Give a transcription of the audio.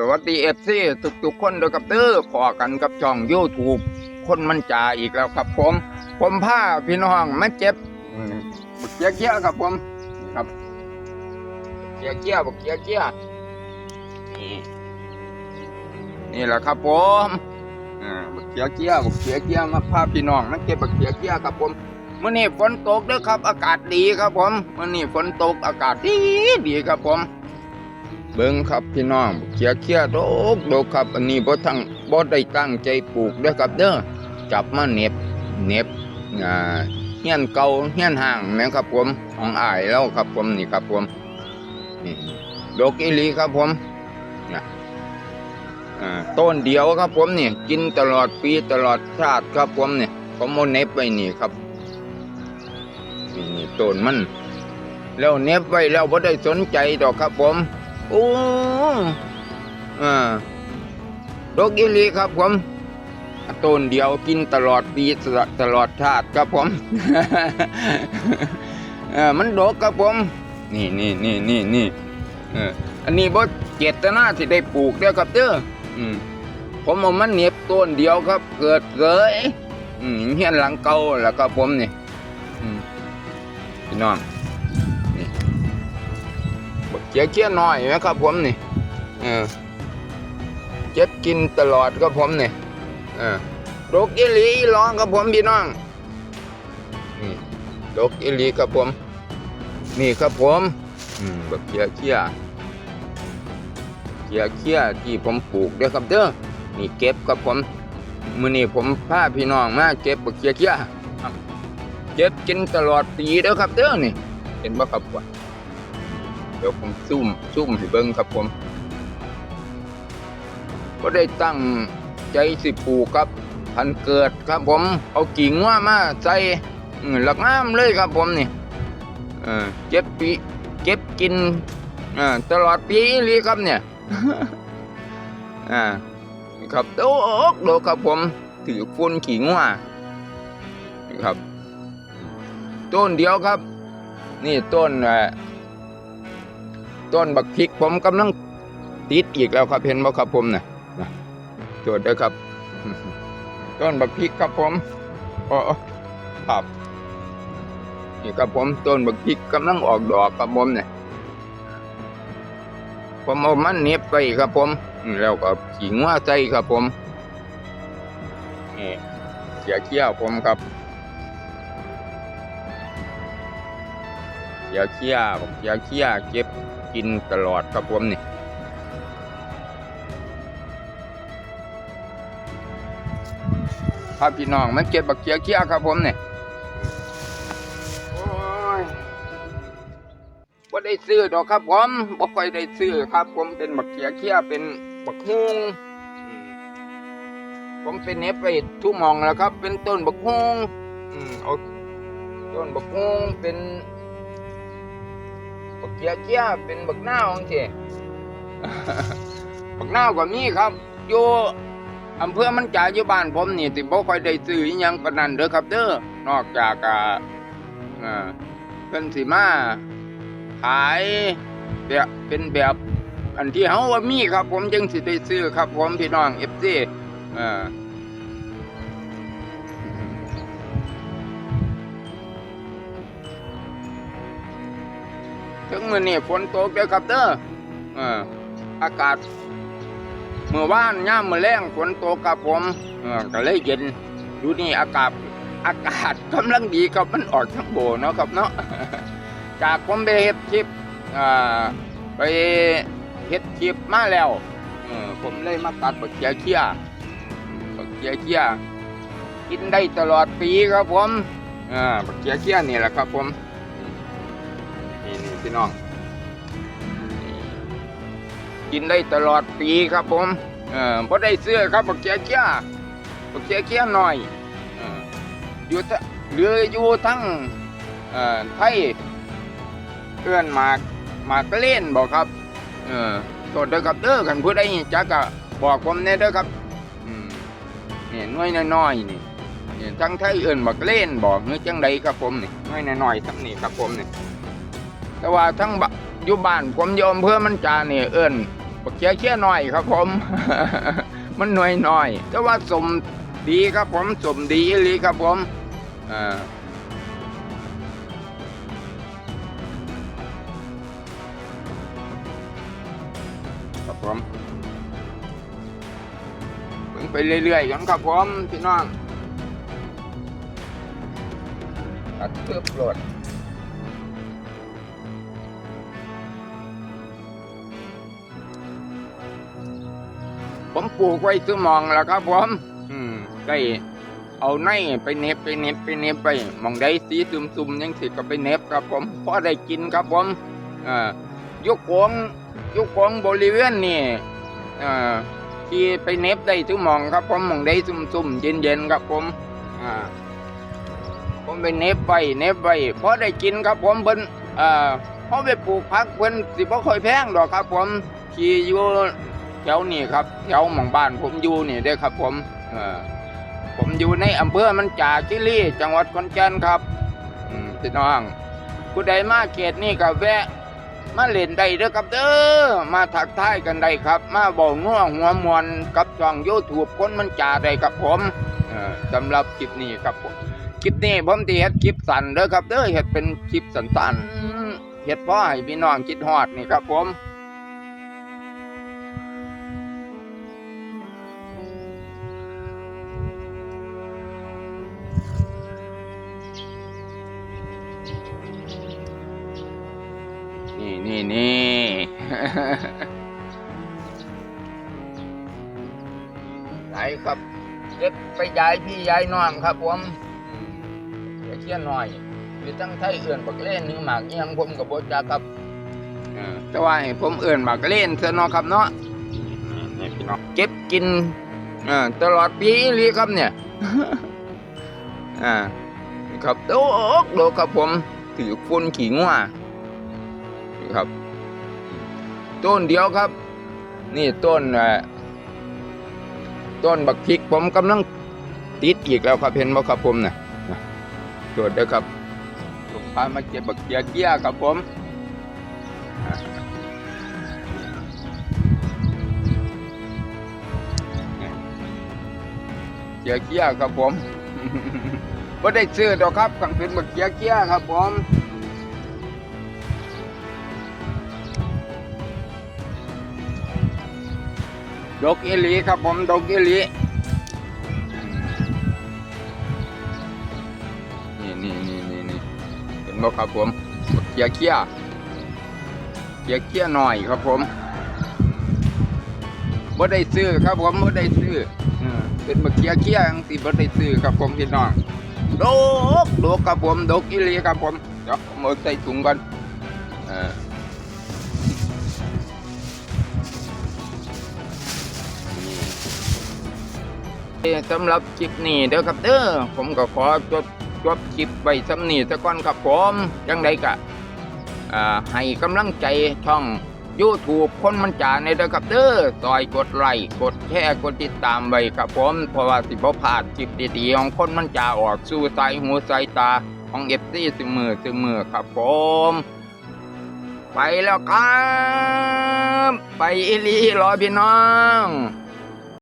สวัสดีเอฟซีทุกๆคนด้อครับเด้อขอกันกับช่องยูทูบคนมันจ่าอีกแล้วครับผม ผมพาพี่น้องมาเจ็บบกเกี้ยเกียครับผมครับเกี้ยเกียบักเกียเกียนี่นี่แหละครับผมบักเกี้ยเกียบักเกี้ยเกียมาพาพี่น้องมาเก็บบักเกี้ยเกียครับผมเมื่อนี้ฝนตกเด้อครับ อากาศดีครับผมเมื่อนี้ฝนตกอากาศดีดีครับผม เบิ่งครับพี่น้องเคียเคียโดกโดกครับ อันนี้บ่ทั้งบ่ได้ตั้งใจปลูกด้อครับเด้อจับมาเน็บเน็บอ่าเฮียนเก่าเฮียนห่างแม่ครับผมของอ้ายแล้วครับผมนี่ครับผมนี่ดอกอีหลีครับผมนะอ่ต้นเดียวครับผมนี่กินตลอดปีตลอดชาติครับผมนี่ผมเอาเน็บไว้นี่ครับนี่ต้นมันแล้วเน็บไว้แล้วบ่ได้สนใจดอกครับผม โอ้อ่าดอกอิลีครับผมต้นเดียวกินตลอดปีตลอดชาติครับผมเออมันดอกครับผม นี่นี่นี่นี่นี่เอออันนี้บ่เจตนาที่ได้ปลูกเด้อครับเด้ออืมผมเอามันเน็บต้นเดียวครับ เกิดเลยอืมเฮียนหลังเก่าแล้วครับผมนี่อืมพี่น้อง เจียเคี้ยน้อยไหมครับผมนี่เออเจ็บกินตลอดครับผมนี่เออดกอิลีร้องครับผมพี่น้องนี่ดกอิลีครับผม นี่ครับผมอืมบักเจียเคี้ยเจียเคี้ยที่ผมปลูกเด้อครับเด้อนี่เก็บครับผมมื้อนี้ผมพาพี่น้องมาเก็บบักเจียเคี้ยเก็บกินตลอดปีเด้อครับเด้อนี่เห็นบ่ครับว่า เดี๋ยวผมซุ่มซุ่มให้เบิ้งครับผมก็ได้ตั้งใจสิปลูกครับพันเกิดครับผม เอากิ่งว่ามาใส่หลักงามเลยครับผมนี่เออเก็บปีเก็บกินตลอดปีเลยครับเนี่ยอ่านี่ครับโอ้โดครับผม ถือฟุ้นขิงว่านี่ครับ ต้นเดียวครับ นี่ต้นอ ต้นบักพริกผมกำลังติดอีกแล้วครับเห็นบ่ครับผมนะนะตรวจด้วยครับ ต้นบักพริกครับผมอ๋อครับนี่ครับผมต้นบักพริกกำลังออกดอกครับผมเนี่ยผมเอามันเน็บไปครับผมอืมแล้วก็ขิงว่าใจครับผมนี่เสียเขี้ยวผมครับเสียเขี้ยวเสียเขี้ยวเก็บ กินตลอดครับผมนี่พาพี่น้องมันเก็บบักเขียเขียครับผมนี่โอ้ยบ่ได้ซื้อดอกครับผมบ่ค่อยได้ซื้อครับ ผมเป็นบักเขียเขียเป็นบักฮุงผมเป็นเนบไปทุกมองแล้วครับ เป็นต้นบักฮุงอืมเอาต้นบักฮุงเป็น เกียเกียเป็นบักนาวจังซี่บักนาวก็มีครับอยู่อำเภอมันจ่าอยู่บ้านผมนี่ที่บ่ค่อยได้ซื้ออิหยังปานนั้นเด้อครับเด้อนอกจากอ่าอ่าเพิ่นสิมาขายแบบเป็นแบบอันที่เฮาว่ามีครับ ผมจึงสิได้ซื้อครับ ผมพี่น้อง FC อ่า ถึงมื้อนี้ฝนตกเด้อครับเด้อเอออากาศเมื่อวานย่ามมื้อแรงฝนตกครับผมเออก็เลยเย็นดูนี่อากาศอากาศกำลังดีครับมันออกทั้งโบเนาะครับเนาะจากผมไปเฮ็ดคลิปอ่าไปเฮ็ดคลิปมาแล้วเออผมเลยมาตัดบักเขียเขียบักเขียเขียกินได้ตลอดปีครับผมอ่าบักเขียเขียนี่แหละครับผม พี่น้องนี่กินได้ตลอดปีครับผม เออพอได้เสื้อครับบักเกียเกียบักเกียเกียหน่อยเอออยู่ทะเหลืออยู่ทั้งเอ่อไทยเอื้อนหมากหมากเล่นบอกครับ เออโทษเด้อครับเด้อกันผู้ใดจักก็บอกผมแน่เด้อครับอืมนี่หน้อยน้อยๆนี่นี่ทั้งไทยเอื้อนบักเล่นบอกเนื้อจังใดครับผมนี่หน้อยน้อยๆทั้งนี้ครับผมนี่ แต่ว่าทั้งบะอยู่บ้านผมโยมเพื่อมันจาเนี่ยเอิ้นบบักเคี้ยเคี้ยหน่อยครับผม มันหน่อยหน่อยแต่ว่าสมดีครับผมสมดีอีลีครับผมอ่าครับผมเพิ่งไปเรื่อยๆกันครับผมพี่น้องตัดเพื่อปรด ผมปลูกไว้ซื้อมองแล้วครับผมอืมได้เอาในไปเน็บไปเน็บไปเน็บไปมองได้สีซุ่มๆยังสิก็ไปเน็บครับผมพอได้กินครับผมอ่ายุกของยุกของบริเวณนี่อ่าที่ไปเน็บได้ซื้อมองครับผมมองได้ซุ่มๆเย็นๆครับผมอ่าผมไปเน็บไปเน็บไปพอได้กินครับผมเพิ่นอ่าพอไปปลูกผักเพิ่นสิบ่ค่อยแพงดอกครับผมที่อยู่ ถวนี้ครับแถวหมู่บ้านผมอยู่นี่เด้อครับ ผมเออผมอยู่ในอำเภอมันจาคิรีจังหวัดขอนแก่นครับพี่น้องผู้ใดมาเขตนี่ก็แวะ มาเล่นได้เด้อครับเด้อมาทักท้ายกันได้ครับ มาบอกนัวหัวมวนกับช่องยูทูบคนมันจ่าได้ครับผมเออสำหรับคลิปนี้ครับผมคลิปนี้ผมที่เฮ็ดคลิปสั้นเด้อครับเด้อเฮ็ดเป็นคลิปสั้นๆเฮ็ดพอให้พี่น้องคิดฮอดนี่ครับผม นี่นี่นี่ไหนครับเด็กไปยายพี่ยายน้องครับผมไปเชี่ยนหน่อยอยู่ตั้งไทยเอื่นบักเล่นนึงหมากเอียงผมกับโบจักครับเออแต่ว่าให้ผมเอื่นหมากเล่นเสยเนอครับเนาะนี่พี่น้องเก็บกินเออตลอดปีลีครับเนี่ยอ่านี่ครับโดกโดกครับผมถือฝุ่นขี่งัว นี่ครับ ต้นเดียวครับ นี่ต้นต้นบักพริกผมกำลังติดอีกแล้วครับเห็นบ่ครับผมนะตรวจเด้อครับผมพามาเก็บบักเกียเกียครับผมเกียเกียครับผมบ่ได้ซื้อดอกครับกังเป็นบักเกียเกียครับผม ดอกเอหลีครับผมดอกเอหลีนี่นี่นี่นี่นี่เห็นบ่ครับผมเกียร์เกียร์เกียร์เกียร์หน่อยครับผมบ่ได้ซื้อครับผมบ่ได้ซื้อเออเป็นบักเกียร์เกียร์จังสิบ่ได้ซื้อครับผมพี่น้องดอกดอกครับผมดอกอีหลีครับผมเดี๋ยวผมเอาใส่ถุงก่อนเออ สำหรับคลิปนี้เด้อครับเด้อผมก็ขอจบจบคลิปไว้สำนี้ซะก่อนครับผมยังไดกะให้กำลังใจช่อง YouTube คนมันจ่าในเด้อครับเด้อซอยกดไลค์กดแชร์กดติดตามไว้ครับผมเพราะว่าสิบ่พลาดคลิปดีๆของคนมันจ่าออกสู่สายหูสายตาของ FC เสมอเสมอครับผม ไปแล้วครับ ไปอีลีรอพี่น้อง